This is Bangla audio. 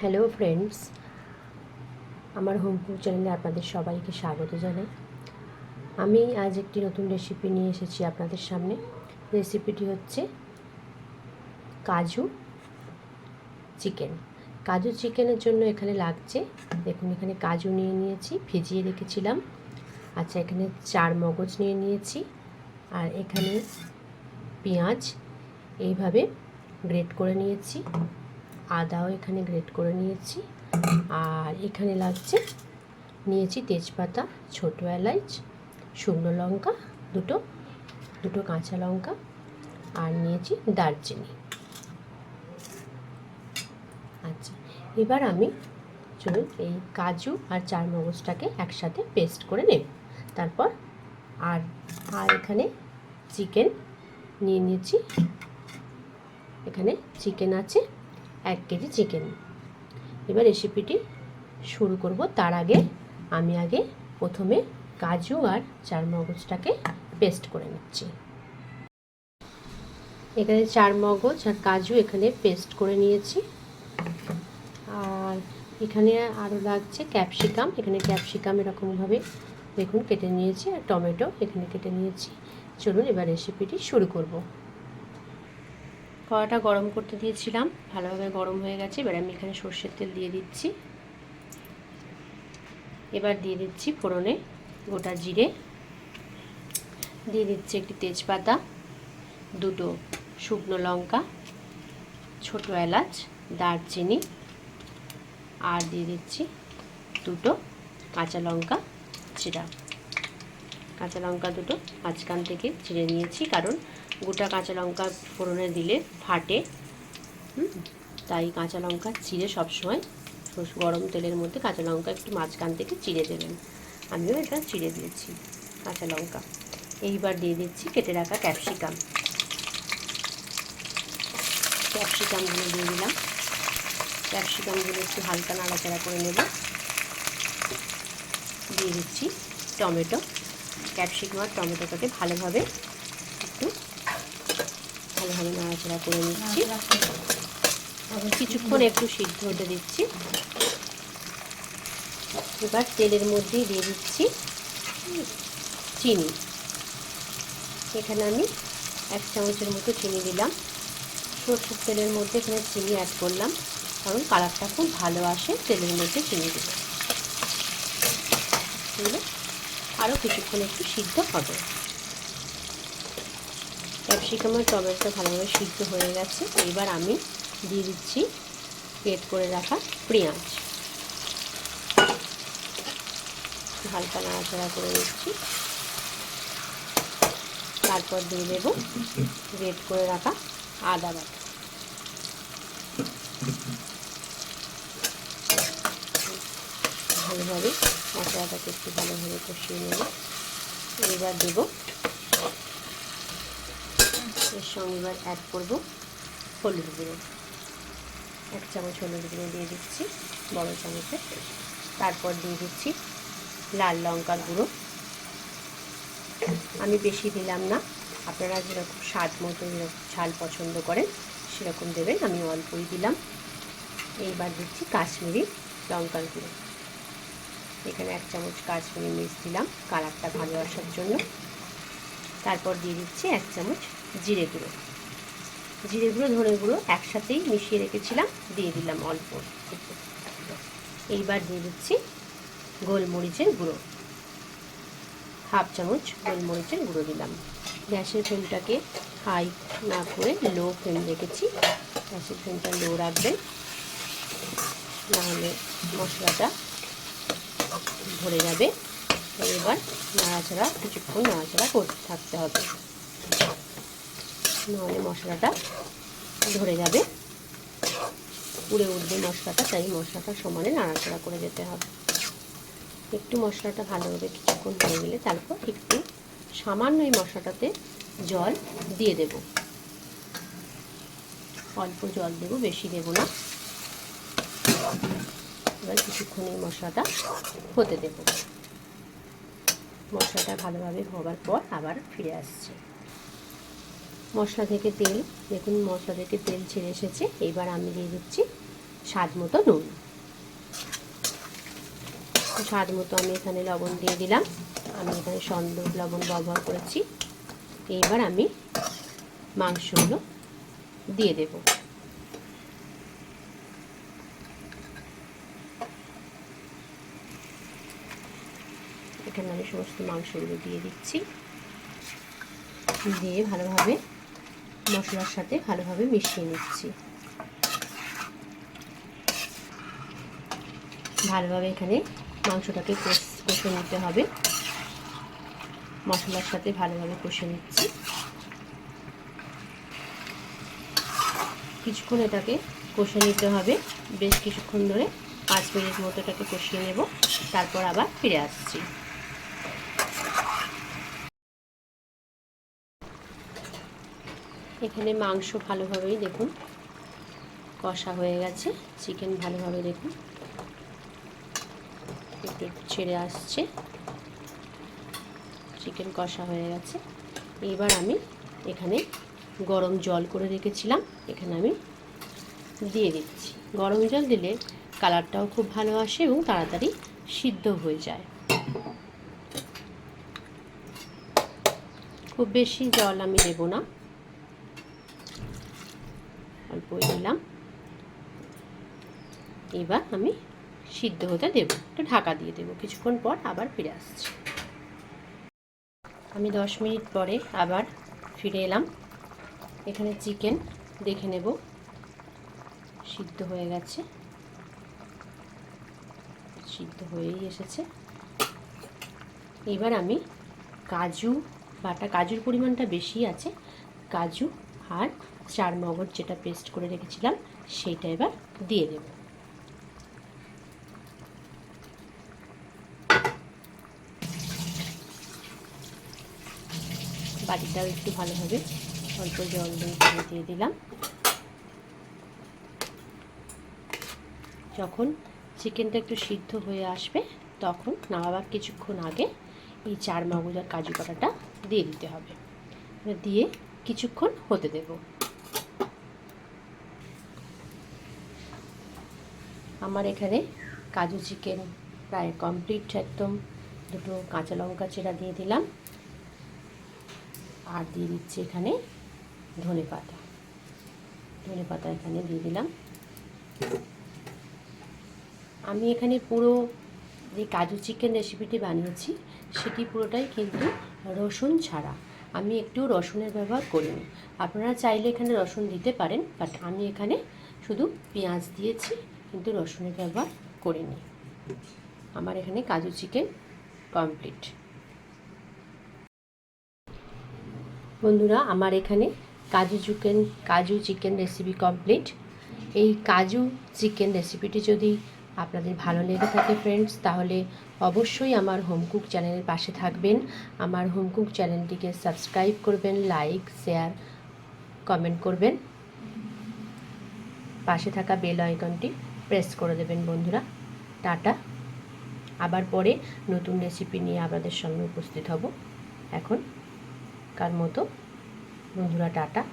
হ্যালো ফ্রেন্ডস আমার হোম চ্যানেলে আপনাদের সবাইকে স্বাগত জানাই। আমি আজ একটি নতুন রেসিপি নিয়ে এসেছি আপনাদের সামনে। রেসিপিটি হচ্ছে কাজু চিকেন কাজু চিকেনের জন্য এখানে লাগছে, দেখুন এখানে কাজু নিয়ে নিয়েছি, ভিজিয়ে রেখেছিলাম। আচ্ছা এখানে চার মগজ নিয়ে নিয়েছি, আর এখানে পেঁয়াজ এইভাবে গ্রেট করে নিয়েছি। আদাও এখানে গ্রেট করে নিয়েছি। আর এখানে লাগছে, নিয়েছি তেজপাতা, ছোটো এলাচ শুকনো লঙ্কা, দুটো দুটো কাঁচা লঙ্কা, আর নিয়েছি দারচিনি। আচ্ছা এবার আমি চলুন এই কাজু আর চার মগজটাকে একসাথে পেস্ট করে নেব। তারপর আর আর এখানে চিকেন নিয়ে নিয়েছি। এখানে চিকেন আছে এক কেজি চিকেন এবার রেসিপিটি শুরু করব। তার আগে আমি আগে প্রথমে কাজু আর চার মগজটাকে পেস্ট করে নিচ্ছি। এখানে চার মগজ আর কাজু এখানে পেস্ট করে নিয়েছি। আর এখানে আরও লাগছে ক্যাপসিকাম এখানে ক্যাপসিকাম এরকমভাবে দেখুন কেটে নিয়েছি আর টমেটো এখানে কেটে নিয়েছি। চলুন এবার রেসিপিটি শুরু করব। কড়াটা গরম করতে দিয়েছিলাম। ভালোভাবে গরম হয়ে গেছে। এবার আমি এখানে সর্ষের তেল দিয়ে দিচ্ছি। এবার দিয়ে দিচ্ছি ফোড়নে গোটা জিরে। দিয়ে দিচ্ছি একটি তেজপাতা, দুটো শুকনো লঙ্কা, ছোটো এলাচ, দারচিনি আর দিয়ে দিচ্ছি দুটো কাঁচা লঙ্কা চিরা কাঁচা লঙ্কা দুটো মাঝখান থেকে চিড়ে নিয়েছি, কারণ গোটা কাঁচা লঙ্কা ফোড়নে দিলে ফাটে। তাই কাঁচা লঙ্কা চিড়ে সবসময় গরম তেলের মধ্যে কাঁচা লঙ্কা একটু মাঝখান থেকে চিড়ে দেবেন। আমিও এটা চিড়ে দিয়েছি, কাঁচা লঙ্কা। এইবার দিয়ে দিচ্ছি কেটে রাখা ক্যাপসিকাম। ক্যাপসিকামগুলো দিয়ে দিলাম। ক্যাপসিকামগুলো একটু হালকা নাড়াচাড়া করে নেব। দিয়ে দিচ্ছি টমেটো। ক্যাপসিকাম আর টমেটোটাকে ভালোভাবে একটু ভালোভাবে নাড়াচাড়া করে নিচ্ছি। কিছুক্ষণ একটু সিদ্ধ হতে দিচ্ছি। এবার তেলের মধ্যেই দিয়ে দিচ্ছি চিনি। এখানে আমি এক চামচের মতো চিনি দিলাম। সরষের তেলের মধ্যে এখানে চিনি অ্যাড করলাম কারণ কালারটা খুব ভালো আসে তেলের মধ্যে চিনি দিলে। এগুলো আরও কিছুক্ষণ একটু সিদ্ধ হবে। ক্যাপসিকাম আর টমেটো ভালোভাবে সিদ্ধ হয়ে গেছে। এবার আমি দিয়ে দিচ্ছি পেট করে রাখা পেঁয়াজ। হালকা নাড়াচাড়া করে দিচ্ছি তারপর দিয়ে দেব রেড করে রাখা আদা বাটা। ভালোভাবে মশলাটাকে একটু ভালোভাবে কষিয়ে নেব। এবার দেব। এর সঙ্গে এবার অ্যাড করব হলুদ গুঁড়ো। এক চামচ হলুদ গুঁড়ো দিয়ে দিচ্ছি বড় চামচে। তারপর দিয়ে দিচ্ছি লাল লঙ্কার গুঁড়ো। আমি বেশি দিলাম না। আপনারা যেরকম স্বাদ মতো, যেরকম ঝাল পছন্দ করেন, সেরকম দেবেন। আমি অল্পই দিলাম। এইবার দিচ্ছি কাশ্মীরি লঙ্কার গুঁড়ো। এখানে এক চামচ কাশ্মীরি মির্চ দিলাম, কালারটা ভালো আসার জন্য। তারপর দিয়ে দিচ্ছি এক চামচ জিরে গুঁড়ো। জিরে গুঁড়ো, ধনে গুঁড়ো একসাথেই মিশিয়ে রেখেছিলাম, দিয়ে দিলাম অল্প এইবার দিয়ে দিচ্ছি গোলমরিচের গুঁড়ো। হাফ চামচ গোলমরিচের গুঁড়ো দিলাম। গ্যাসের ফ্লেমটাকে হাই না করে লো ফ্লেম রেখেছি। গ্যাসের ফ্লেমটা লো রাখবেন। নাহলে মশলাটা ধরে যাবে। এবার নাড়াচাড়া, কিছুক্ষণ নাড়াচাড়া করতে থাকতে হবে। নাহলে মশলাটা ধরে যাবে। পুড়ে উঠবে মশলাটা, তাই মশলাটা সমানে নাড়াচাড়া করে যেতে হবে। একটু মশলাটা ভালোভাবে কিছুক্ষণ হয়ে গেলে, তারপর একটু সামান্য এই মশলাটাতে জল দিয়ে দেব। অল্প জল দেব, বেশি দেব না। এবার কিছুক্ষণ এই মশলাটা হতে দেব। মশলাটা ভালোভাবে হবার পর আবার ফিরে আসছে। মশলা থেকে তেল, দেখুন মশলা থেকে তেল ছেড়ে এসেছে। এবার আমি দিয়ে দিচ্ছি স্বাদ মতো নুন। স্বাদ মতো আমি এখানে লবণ দিয়ে দিলাম। আমি এখানে সন্দক লবণ ব্যবহার করেছি। এইবার আমি মাংসগুলো দিয়ে দেব। এখানে আমি সমস্ত মাংসগুলো দিয়ে দিচ্ছি। দিয়ে ভালোভাবে মশলার সাথে ভালোভাবে মিশিয়ে নিচ্ছি। ভালোভাবে এখানে মাংসটাকে কষে নিতে হবে। মশলার সাথে ভালোভাবে কষে নিচ্ছি। কিছুক্ষণ এটাকে কষে নিতে হবে। বেশ কিছুক্ষণ ধরে পাঁচ মিনিট মতো এটাকে কষিয়ে নেব। তারপর আবার ফিরে আসছি। এখানে মাংস ভালোভাবেই দেখুন। কষা হয়ে গেছে চিকেন ভালোভাবে দেখুন। একটু ছেড়ে আসছে। চিকেন কষা হয়ে গেছে। এবার আমি এখানে গরম জল করে রেখেছিলাম, এখানে আমি দিয়ে দিচ্ছি। গরম জল দিলে কালারটাও খুব ভালো আসে এবং তাড়াতাড়ি সিদ্ধ হয়ে যায়। খুব বেশি জল আমি দেবো না। অল্পই দিলাম এবার আমি সিদ্ধ হতে দেবো, একটু ঢাকা দিয়ে দেবো। কিছুক্ষণ পর আবার ফিরে আসছি। আমি দশ মিনিট পরে আবার ফিরে এলাম। এখানে চিকেন দেখে নেব, সিদ্ধ হয়ে গেছে। সিদ্ধ হয়েই এসেছে। এবার আমি কাজু বাটা, কাজুর পরিমাণটা বেশি আছে, কাজু আর চার মগজ যেটা পেস্ট করে রেখেছিলাম, সেইটা এবার দিয়ে দেব। বাটিটাও একটু ভালোভাবে অল্প জল দিয়ে দিয়ে দিলাম। যখন চিকেনটা একটু সিদ্ধ হয়ে আসবে, তখন নামাবার কিছুক্ষণ আগে এই চার মগজ আর কাজু পাটাটা দিয়ে দিতে হবে। দিয়ে কিছুক্ষণ হতে দেব। আমার এখানে কাজু চিকেন প্রায় কমপ্লিট একদম দুটো কাঁচা লঙ্কা চেরা দিয়ে দিলাম। আর দিয়ে দিচ্ছি এখানে ধনে পাতা। ধনে পাতা এখানে দিয়ে দিলাম। আমি এখানে পুরো যে কাজু চিকেন রেসিপিটি বানিয়েছি, সেটি পুরোটাই কিন্তু রসুন ছাড়া। আমি একটু রসুনের ব্যবহার করিনি। আপনারা চাইলে এখানে রসুন দিতে পারেন বাট আমি এখানে শুধু পেঁয়াজ দিয়েছি। কিন্তু রসুনের ব্যবহার করিনি আমার এখানে কাজু চিকেন কমপ্লিট বন্ধুরা, আমার এখানে কাজু চিকেন কাজু চিকেন রেসিপি কমপ্লিট এই কাজু চিকেন রেসিপিটি যদি আপনাদের ভালো লেগে থাকে ফ্রেন্ডস তাহলে অবশ্যই আমার হোমকুক চ্যানেলের পাশে থাকবেন। আমার হোমকুক চ্যানেলটিকে সাবস্ক্রাইব করবেন লাইক শেয়ার কমেন্ট করবেন। পাশে থাকা বেল আইকনটি প্রেস করে দেবেন বন্ধুরা। টাটা। আবার পরে নতুন রেসিপি নিয়ে আপনাদের সামনে উপস্থিত হব। এখন কার মতো? বন্ধুরা, টাটা।